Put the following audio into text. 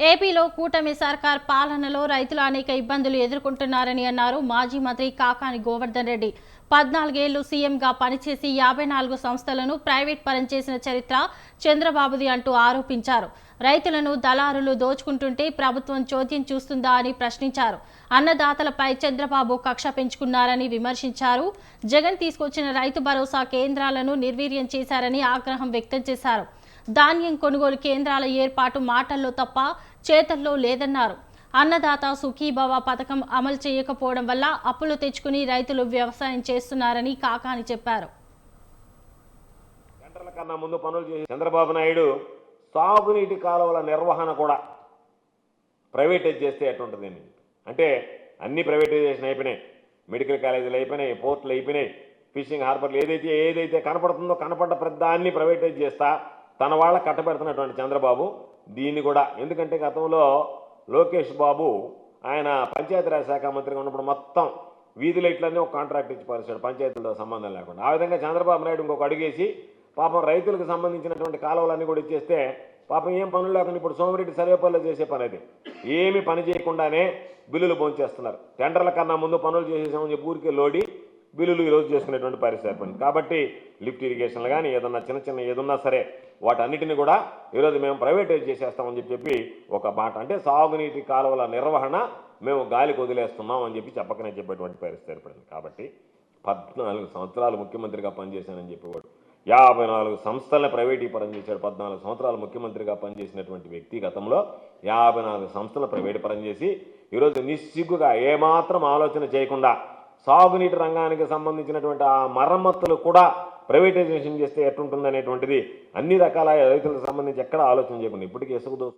ఏపీలో కూటమి సర్కార్ పాలనలో రైతులు అనేక ఇబ్బందులు ఎదుర్కొంటున్నారని అన్నారు మాజీ మంత్రి కాకాని గోవర్ధన్ రెడ్డి. పద్నాలుగేళ్ళు సీఎంగా పనిచేసి యాభై నాలుగు సంస్థలను ప్రైవేట్ పరం చేసిన చరిత్ర చంద్రబాబుది అంటూ ఆరోపించారు. రైతులను దళారులు దోచుకుంటుంటే ప్రభుత్వం చోద్యం చూస్తుందా అని ప్రశ్నించారు. అన్నదాతలపై చంద్రబాబు కక్ష పెంచుకున్నారని విమర్శించారు. జగన్ తీసుకొచ్చిన రైతు భరోసా కేంద్రాలను నిర్వీర్యం చేశారని ఆగ్రహం వ్యక్తం చేశారు. ధాన్యం కొనుగోలు కేంద్రాల ఏర్పాటు మాటల్లో తప్ప చేతల్లో లేదన్నారు. అన్నదాత సుఖీభవ పథకం అమలు చేయకపోవడం వల్ల అప్పులు తెచ్చుకుని రైతులు వ్యవసాయం చేస్తున్నారని కాకాని చెప్పారు. గంటల కన్నా ముందు పనులు చేసి చంద్రబాబు నాయుడు సాగునీటి కాలువల నిర్వహణ కూడా ప్రైవేటైజ్ చేస్తే ఎట్టుంటుందండి అంటే అన్ని ప్రైవేటైజేషన్ అయిపోయినాయి. మెడికల్ కాలేజీలు అయిపోయినాయి పోర్టులు అయిపోయినాయి. ఫిషింగ్ హార్బర్లు ఏదైతే ఏదైతే కనపడుతుందో కనపడ్డ దాన్ని ప్రైవేటైజ్ చేస్తా తన వాళ్ళ కట్టబెడుతున్నటువంటి చంద్రబాబు దీన్ని కూడా. ఎందుకంటే గతంలో లోకేష్ బాబు ఆయన పంచాయతీరాజ్ శాఖ మంత్రిగా ఉన్నప్పుడు మొత్తం వీధి లైట్లన్నీ ఒక కాంట్రాక్ట్ ఇచ్చి పరిచాడు పంచాయతీలతో సంబంధం లేకుండా. ఆ విధంగా చంద్రబాబు నాయుడు ఇంకొక అడుగేసి పాపం రైతులకు సంబంధించినటువంటి కాలువలన్నీ కూడా ఇచ్చేస్తే పాపం ఏం పనులు లేకుండా ఇప్పుడు సోమిరెడ్డి సర్వేపల్లిలో చేసే పని అది. ఏమి పని చేయకుండానే బిల్లులు భోంచేస్తున్నారు. టెండర్ల కన్నా ముందు పనులు చేసేసామని చెప్పి ఊరికే లోడి. బిల్లులు ఈరోజు చేసుకునేటువంటి పరిస్థితి ఏర్పడింది. కాబట్టి లిఫ్ట్ ఇరిగేషన్లు కానీ ఏదన్నా చిన్న చిన్న ఏదన్నా సరే వాటన్నిటిని కూడా ఈరోజు మేము ప్రైవేటైజ్ చేసేస్తామని చెప్పి చెప్పి ఒక మాట. అంటే సాగునీటి కాలువల నిర్వహణ మేము గాలికి వదిలేస్తున్నాం అని చెప్పి చెప్పకనే చెప్పేటువంటి పరిస్థితి ఏర్పడింది. కాబట్టి పద్నాలుగు సంవత్సరాలు ముఖ్యమంత్రిగా పనిచేశానని చెప్పేవాడు. యాభై నాలుగు సంస్థలను ప్రైవేటీపరం చేశాడు. పద్నాలుగు సంవత్సరాలు ముఖ్యమంత్రిగా పనిచేసినటువంటి వ్యక్తి గతంలో యాభై నాలుగు సంస్థలు ప్రైవేటు పరం చేసి ఈరోజు నిస్సిగ్గుగా ఏమాత్రం ఆలోచన చేయకుండా సాగునీటి రంగానికి సంబంధించినటువంటి ఆ మరమ్మతులు కూడా ప్రైవేటైజేషన్ చేస్తే ఎట్టుంటుంది అనేటువంటిది అన్ని రకాల రైతులకు సంబంధించి ఎక్కడ ఆలోచన చేయకుండా ఇప్పటికీ ఇసుక